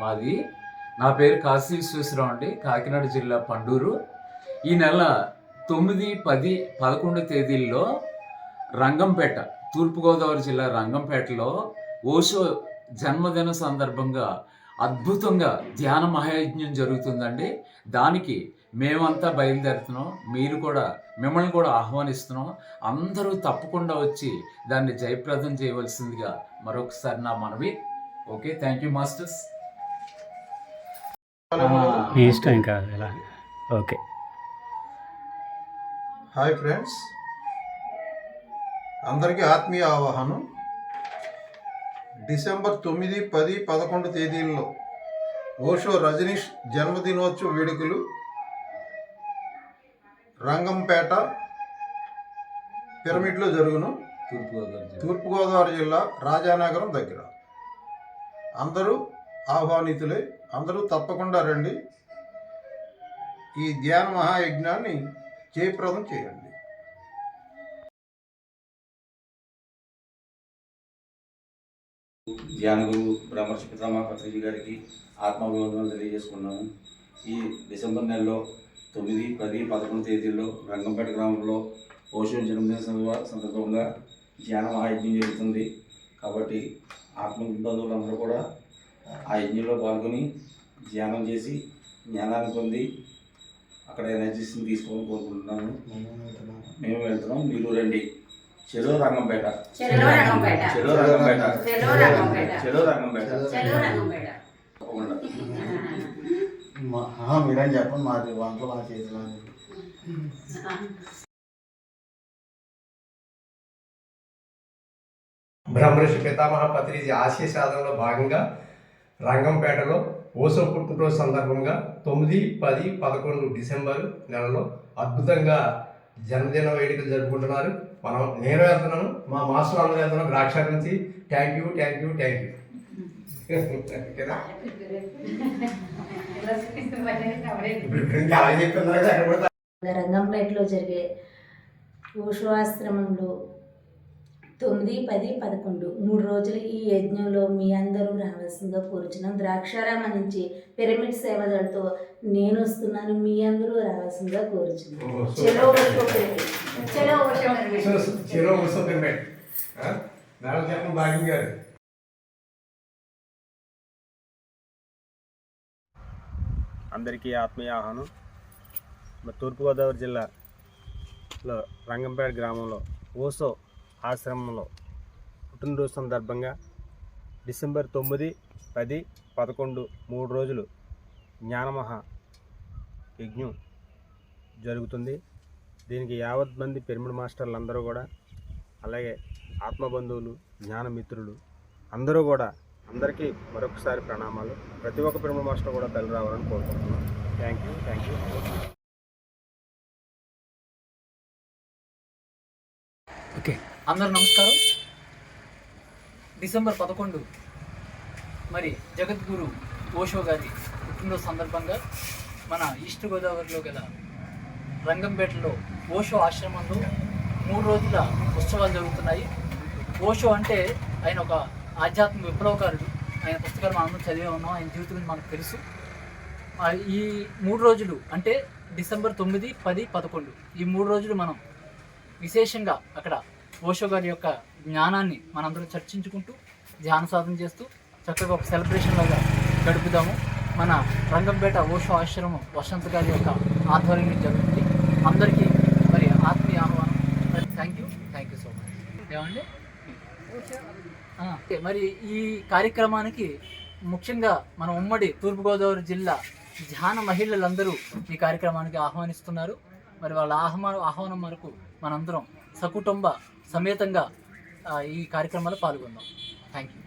మాది నా పేరు కాశీ విశ్వేశ్వరరావు అండి కాకినాడ జిల్లా పండూరు. ఈ నెల తొమ్మిది పది పదకొండు తేదీల్లో రంగంపేట తూర్పుగోదావరి జిల్లా రంగంపేటలో ఓషో జన్మదిన సందర్భంగా అద్భుతంగా ధ్యాన మహాయజ్ఞం జరుగుతుందండి. దానికి మేమంతా బయలుదేరుతున్నాం. మీరు కూడా మిమ్మల్ని కూడా ఆహ్వానిస్తున్నాం. అందరూ తప్పకుండా వచ్చి దాన్ని జయప్రదం చేయవలసిందిగా మరొకసారి నా మనవి ఓకే థ్యాంక్ యూ మాస్టర్స్ మీ ఇష్టం ఇంకా ఎలా? ఓకే హాయ్ ఫ్రెండ్స్ అందరికీ ఆత్మీయ ఆవాహనం. డిసెంబర్ తొమ్మిది పది పదకొండు తేదీల్లో ఓషో రజనీష్ జన్మదినోత్సవ వేడుకలు. రంగంపేట పిరమిడ్లో జరుగును. తూర్పుగోదావరి జిల్లా. తూర్పుగోదావరి జిల్లా రాజానగరం దగ్గర. అందరూ ఆహ్వానితులే అందరూ తప్పకుండా రండి. ఈ ధ్యాన మహాయజ్ఞాన్ని జయప్రదం చేయండి. ధ్యాన గురువు బ్రహ్మర్షి పితామహ పత్రిజీ గారికి ఆత్మాభివందనలు తెలియజేసుకున్నాము ఈ డిసెంబర్ నెలలో తొమ్మిది పది పదకొండు తేదీల్లో రంగంపేట గ్రామంలో ఓషో జన్మదిన సందర్భంగా ధ్యాన మహాయజ్ఞం జరుగుతుంది. కాబట్టి ఆత్మ బంధువులందరూ కూడా ఆ యజ్ఞంలో పాల్గొని ధ్యానం చేసి జ్ఞానాన్ని పొంది అక్కడ ఎనర్జీస్ని తీసుకోవాలని కోరుకుంటున్నాను. మేము వెళ్తున్నాం. మీరు రండి. చెలో రంగంపేట. చెలో రంగంపేట. చెలో రంగంపేట. చెలో రంగంపేట. చెలో రంగంపేట. చెలో రంగంపేట. తప్పకుండా. మా ఆహా, మీరేం చెప్పండి మాది వంటలు మా చేతిలో బ్రహ్మర్షి పితామహ పత్రిజీ ఆశయ సాధనలో భాగంగా రంగంపేటలో ఓసో పుట్టినరోజు సందర్భంగా తొమ్మిది పది పదకొండు డిసెంబర్ నెలలో అద్భుతంగా జన్మదిన వేడుకలు జరుపుకుంటున్నారు. మనం నేను వెళ్తున్నాను మా మాస్టర్ అందరూ వెళ్తున్నాం ద్రాక్ష నుంచి thank you thank you thank you. రంగంపేటలో జరిగే ఆశ్రమంలో తొమ్మిది పది పదకొండు. మూడు రోజులు ఈ యజ్ఞంలో మీ అందరూ రావాల్సిందిగా కోరుచున్నాం. ద్రాక్షారామ నుంచి పిరమిడ్ సేవలతో నేను వస్తున్నాను. మీ అందరూ రావాల్సిందిగా కోరుచున్నాను చెలో. చెలో భాగ్యం గారు. అందరికీ ఆత్మీయ ఆహ్వానం. మా తూర్పుగోదావరి జిల్లాలో రంగంపేట గ్రామంలో ఓసో ఆశ్రమంలో పుట్టినరోజు సందర్భంగా డిసెంబర్ తొమ్మిది పది పదకొండు మూడు రోజులు జ్ఞానమహా యజ్ఞం జరుగుతుంది. దీనికి యావత్ మంది పిరమిడ్ మాస్టర్లు అందరూ కూడా అలాగే ఆత్మబంధువులు జ్ఞానమిత్రులు అందరూ కూడా అందరికీ మరొకసారి ప్రణామాలు. ప్రతి ఒక్క పిరమిడ్ మాస్టర్ కూడా తల్లి రావాలని కోరుకుంటున్నాను. Thank you thank you. Okay. అందరు నమస్కారం. డిసెంబర్ పదకొండు మరి జగద్గురు ఓషో గారి పుట్టినరోజు సందర్భంగా మన ఈస్ట్ గోదావరిలో గల రంగంపేటలో ఓషో ఆశ్రమంలో మూడు రోజుల ఉత్సవాలు జరుగుతున్నాయి. ఓషో అంటే ఆయన ఒక ఆధ్యాత్మిక విప్లవకారుడు. ఆయన పుస్తకాలు మనం చదివే ఉన్నాం. ఆయన జీవితం గురించి మనకు తెలుసు. ఈ మూడు రోజులు అంటే డిసెంబర్ తొమ్మిది పది పదకొండు ఈ మూడు రోజులు మనం విశేషంగా అక్కడ ఓషో గారి యొక్క జ్ఞానాన్ని మనందరం చర్చించుకుంటూ ధ్యాన సాధన చేస్తూ చక్కగా ఒక సెలబ్రేషన్ లాగా గడుపుదాము. మన రంగంపేట ఓషో ఆశ్రమం వసంత్ గారి యొక్క ఆధ్వర్యంలో జరుగుతుంది. అందరికీ మరి ఆత్మీయ ఆహ్వానం. Thank you thank you so much ఏమండి? ఓకే, మరి ఈ కార్యక్రమానికి ముఖ్యంగా మన ఉమ్మడి తూర్పుగోదావరి జిల్లా ధ్యాన మహిళలందరూ ఈ కార్యక్రమానికి ఆహ్వానిస్తున్నారు. మరి వాళ్ళ ఆహ్వాన ఆహ్వానం వరకు మనందరం సకుటుంబ సమేతంగా ఈ కార్యక్రమాల్లో పాల్గొందాం. Thank you